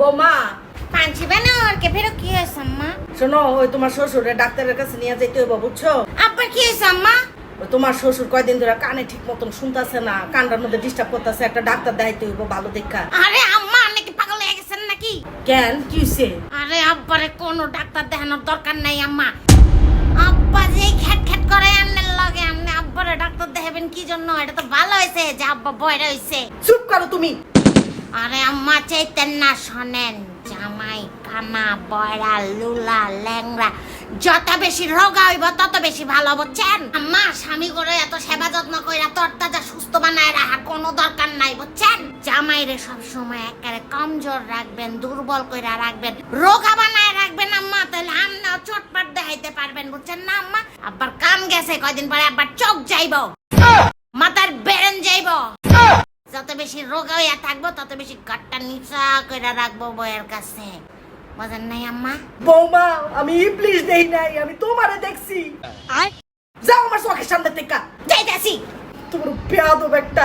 বৌমা। পাঞ্চি বানাওয়ার কে ফেরো কি হয়েছে আম্মা? শোনো ওই তোমার শ্বশুরে ডাক্তারের কাছে নিয়ে যাইতে হইব বুঝছ? আব্বার কি হয়েছে আম্মা? তোমার শ্বশুর কয়দিন ধরে কানে ঠিক মতন শুনতাছে না কানটার মধ্যে ডিস্টার্ব করতেছে একটা ডাক্তার দেখাইতে হইব ভালো দেখা। আরে আম্মা আপনি কি পাগল হয়ে গেছেন নাকি? কেন? কি হইছে? আরে আব্বারে কোনো ডাক্তার দেখানোর দরকার নাই আম্মা। আব্বা যে খ্যাট খ্যাট করে আন্নের লগে আপনি আব্বারে ডাক্তার দেখাবেন কি জন্য? এটা তো ভালো হয়েছে যে আব্বা বয়রা হয়েছে চুপ করো তুমি। আরে আম্মা চাইতেন না শোনেন জামাই কানা বয়রা, লুলা যত বেশি রোগা হইব তত বেশি ভালো, বুঝছেন? আম্মা, স্বামী করে এত সেবা যত্ন কইরা সুস্থ বানায় রাখার কোনো দরকার নাই, বুঝছেন? জামাইরে সব সময় একেবারে কমজোর রাখবেন, দুর্বল কইরা রাখবেন, রোগা বানায় রাখবেন আম্মা তাহলে আমরাও চটপট দেখাইতে পারবেন, বুঝছেন না আম্মা? আব্বার কাম গেছে কয়দিন পরে, আব্বার চোখ যাইব, মাথার বেরেন যাইব। বেশি রোগা হইয়া থাকব তত বেশি গাটটা নিচা করে রাখব বইয়ের কাছে। বুঝেন নাই আম্মা? বৌমা আমি ইবলিশ দেই নাই আমি তোমারে দেখছি। আয়। যাও আমার চোখের সামনে থেকে। যাইতাছি। তোমার পেয়াদব একটা